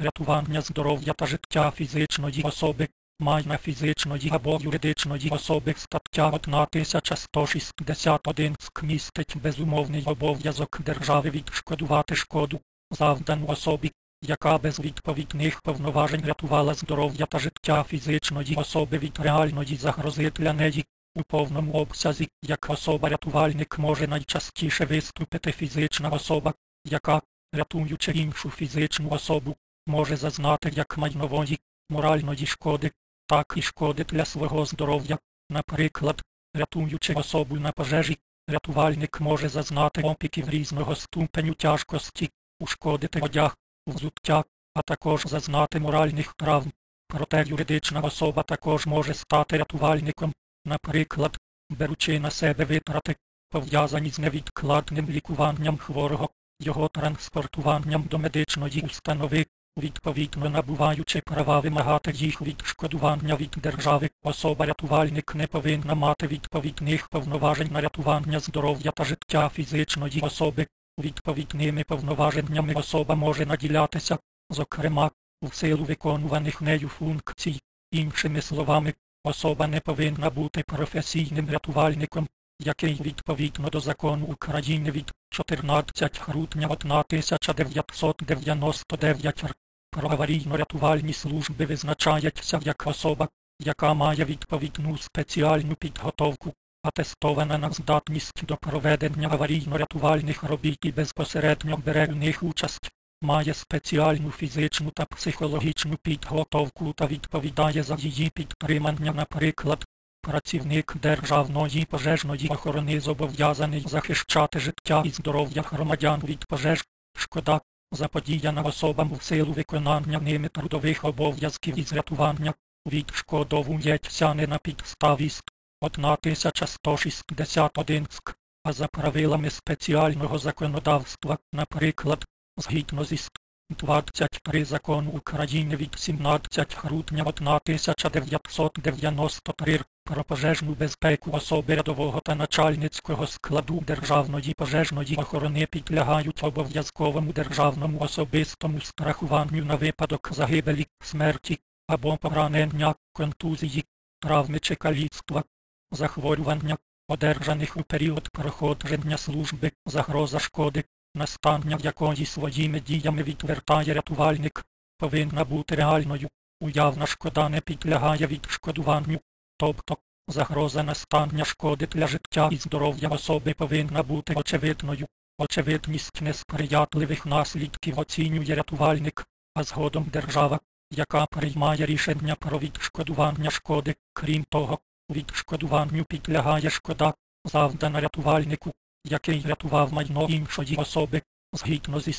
рятування здоров'я та життя фізичної особи, майна фізичної або юридичної особи стаття 1161 ск містить безумовний обов'язок держави відшкодувати шкоду, завдану особі, яка без відповідних повноважень рятувала здоров'я та життя фізичної особи від реальної загрози для неї. У повному обсязі, як особа-рятувальник може найчастіше виступити фізична особа, яка, рятуючи іншу фізичну особу, може зазнати як майнової, моральної шкоди, так і шкоди для свого здоров'я. Наприклад, рятуючи особу на пожежі, рятувальник може зазнати опіків різного ступеню тяжкості, ушкодити одяг, взуття, а також зазнати моральних травм. Проте юридична особа також може стати рятувальником, наприклад, беручи на себе витрати, пов'язані з невідкладним лікуванням хворого, його транспортуванням до медичної установи, відповідно набуваючи права вимагати їх відшкодування від держави, особа-рятувальник не повинна мати відповідних повноважень на рятування здоров'я та життя фізичної особи. Відповідними повноваженнями особа може наділятися, зокрема, в силу виконуваних нею функцій. Іншими словами, особа не повинна бути професійним рятувальником, який відповідно до закону України від 14 грудня 1999 про аварійно-рятувальні служби визначається як особа, яка має відповідну спеціальну підготовку, атестована на здатність до проведення аварійно-рятувальних робіт і безпосередньо бере в них участь, має спеціальну фізичну та психологічну підготовку та відповідає за її підтримання, наприклад, Працівник Державної пожежної охорони зобов'язаний захищати життя і здоров'я громадян від пожеж, шкода, заподіяна особам в силу виконання ними трудових обов'язків із рятування, відшкодовується не на підставі ст 1161 ск, а за правилами спеціального законодавства, наприклад, згідно зі ст 23 закону України від 17 грудня 1993 р про пожежну безпеку особи рядового та начальницького складу Державної пожежної охорони підлягають обов'язковому державному особистому страхуванню на випадок загибелі, смерті або поранення, контузії, травми чи каліцтва, захворювання, одержаних у період проходження служби, загроза шкоди, настання якої своїми діями відвертає рятувальник, повинна бути реальною. Уявна шкода не підлягає відшкодуванню, тобто загроза настання шкоди для життя і здоров'я особи повинна бути очевидною. Очевидність несприятливих наслідків оцінює рятувальник, а згодом держава, яка приймає рішення про відшкодування шкоди, крім того, відшкодуванню підлягає шкода, завдана рятувальнику, який рятував майно іншої особи, згідно зі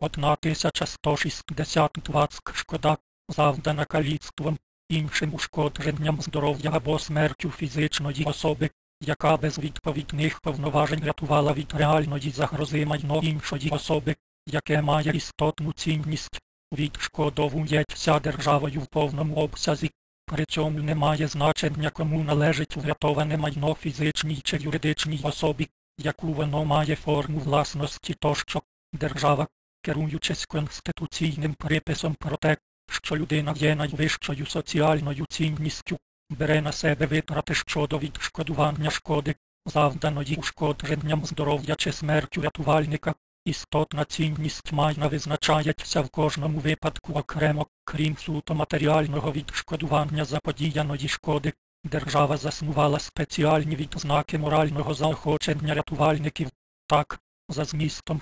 1162 шкода, завдана каліцтвом, іншим ушкодженням здоров'я або смертю фізичної особи, яка без відповідних повноважень рятувала від реальної загрози майно іншої особи, яке має істотну цінність, відшкодовується державою в повному обсязі. При цьому немає значення кому належить врятоване майно фізичній чи юридичній особі, яку воно має форму власності тощо, держава, керуючись конституційним приписом про те, що людина є найвищою соціальною цінністю, бере на себе витрати щодо відшкодування шкоди, завданої ушкодженням здоров'я чи смертю рятувальника. Істотна цінність майна визначається в кожному випадку окремо, крім суто матеріального відшкодування заподіяної шкоди. Держава заснувала спеціальні відзнаки морального заохочення рятувальників. Так, за змістом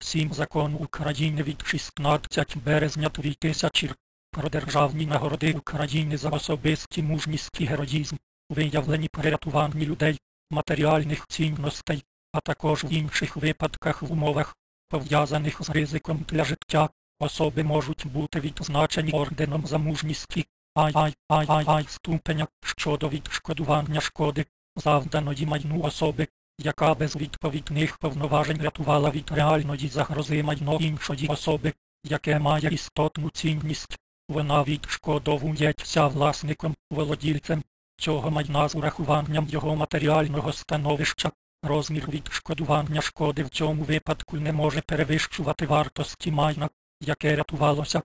7 закону України від 16 березня 2000 про державні нагороди України за особисті мужність і героїзм, виявлені при рятуванні людей, матеріальних цінностей, а також в інших випадках в умовах, пов'язаних з ризиком для життя, особи можуть бути відзначені орденом за мужність і ай-ай-ай-ай ступеня щодо відшкодування шкоди, завданої майну особи, яка без відповідних повноважень рятувала від реальної загрози майно іншої особи, яке має істотну цінність. Вона відшкодовується власником, володільцем цього майна з урахуванням його матеріального становища. Розмір відшкодування шкоди в цьому випадку не може перевищувати вартості майна, яке рятувалося.